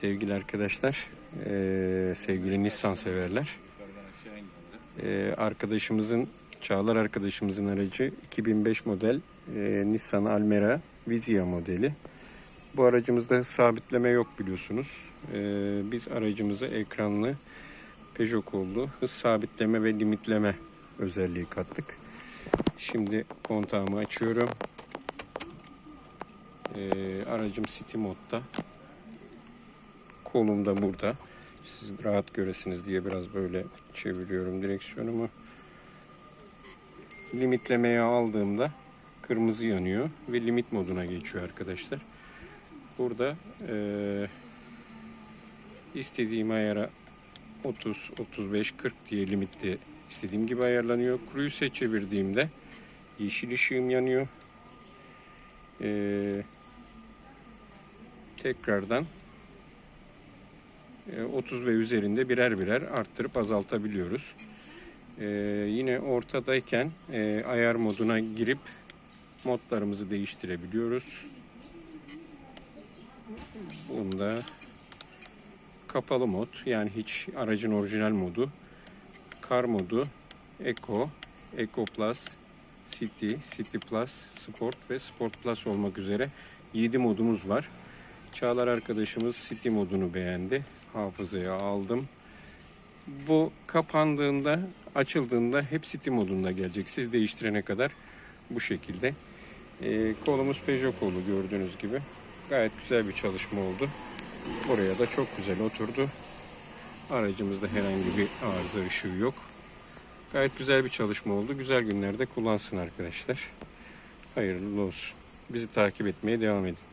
Sevgili arkadaşlar, eee, sevgili Nissan severler. Eee, arkadaşımızın, Çağlar arkadaşımızın aracı 2005 model eee, Nissan Almera Vizia modeli. Bu aracımızda sabitleme yok biliyorsunuz. Eee, biz aracımıza ekranlı Peugeot kollu hız sabitleme ve limitleme özelliği kattık. Şimdi kontağımı açıyorum. Eee, aracım City modda kolum da burada. Siz rahat göresiniz diye biraz böyle çeviriyorum direksiyonumu. Limitlemeye aldığımda kırmızı yanıyor ve limit moduna geçiyor arkadaşlar. Burada eee, istediğim ayara 30, 35, 40 diye limitte istediğim gibi ayarlanıyor. Cruise'e çevirdiğimde yeşil ışığım yanıyor. Eee, tekrardan e, 30 ve üzerinde birer birer arttırıp azaltabiliyoruz. E, yine ortadayken e, ayar moduna girip modlarımızı değiştirebiliyoruz. Bunda kapalı mod yani hiç aracın orijinal modu, kar modu, Eco, Eco Plus, City, City Plus, Sport ve Sport Plus olmak üzere 7 modumuz var. Çağlar arkadaşımız City modunu beğendi. Hafızaya aldım. Bu kapandığında, açıldığında hep City modunda gelecek. Siz değiştirene kadar bu şekilde. Ee, kolumuz Peugeot kolu gördüğünüz gibi. Gayet güzel bir çalışma oldu. Oraya da çok güzel oturdu. Aracımızda herhangi bir arıza ışığı yok. Gayet güzel bir çalışma oldu. Güzel günlerde kullansın arkadaşlar. Hayırlı olsun. Bizi takip etmeye devam edin.